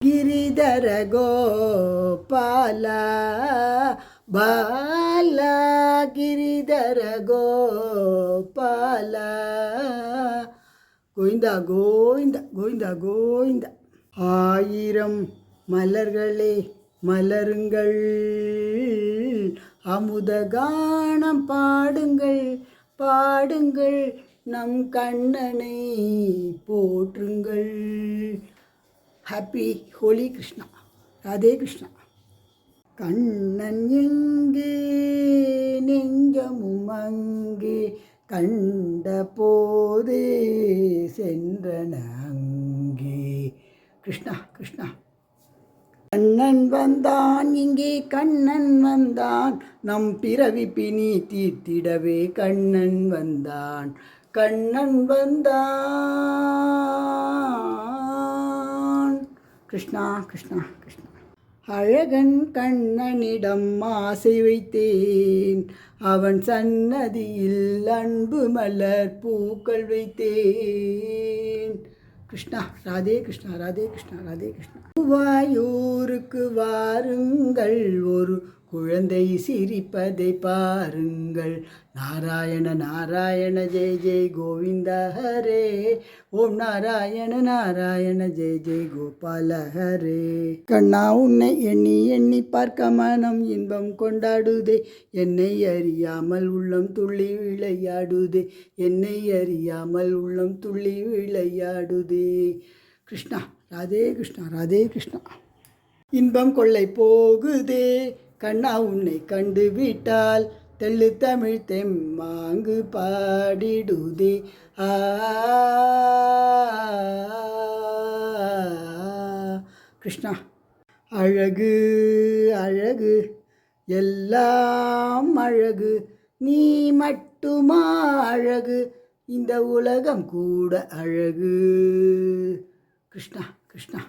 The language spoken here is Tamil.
ಗಿರಿಧರ ಗೋಪಾಲ ಬಾಲ ಗಿರಿಧರ ಗೋಪಾಲ கோவிந்தா கோவிந்தா கோவிந்தா கோவிந்தா ஆயிரம் மலர்களே மலருங்கள் அமுத கானம் பாடுங்கள் பாடுங்கள் நம் கண்ணனை போற்றுங்கள் ஹாப்பி ஹோலி கிருஷ்ணா ராதே கிருஷ்ணா கண்ணன் எங்கே நெஞ்சமும் அங்கே கண்ட போதே சென்றன அங்கே கிருஷ்ணா கிருஷ்ணா கண்ணன் வந்தான் இங்கே கண்ணன் வந்தான் நம் பிறவி பிணி தீர்த்திடவே கண்ணன் வந்தான் கண்ணன் வந்தான் கிருஷ்ணா கிருஷ்ணா கிருஷ்ணா. அழகன் கண்ணனிடம் ஆசை வைத்தேன். அவன் சன்னதியில் அன்பு மலர் பூக்கள் வைத்தேன். கிருஷ்ணா ராதே கிருஷ்ணா ராதே கிருஷ்ணா ராதே கிருஷ்ணா. வாயூருக்கு வாருங்கள் ஒரு குழந்தை சிரிப்பதை பாருங்கள். நாராயண நாராயண ஜெய் ஜெய் கோவிந்த ஹரே. ஓம் நாராயண நாராயண ஜெய் ஜெய் கோபால ஹரே. கண்ணா உன்னை எண்ணி எண்ணி பார்க்க மனம் இன்பம் கொண்டாடுதே. என்னை அறியாமல் உள்ளம் துள்ளி விளையாடுதே. என்னை அறியாமல் உள்ளம் துள்ளி விளையாடுதே. கிருஷ்ணா ராதே கிருஷ்ணா ராதே கிருஷ்ணா. இன்பம் கொள்ளை போகுதே. கண்ணா உன்னை கண்டு விட்டால் தெள்ளு தமிழ் தெம்மாங்கு பாடிடுதே. ஆ கிருஷ்ணா. அழகு அழகு எல்லாம் அழகு நீ மட்டுமா அழகு இந்த உலகம் கூட அழகு. கிருஷ்ணா கிருஷ்ணா.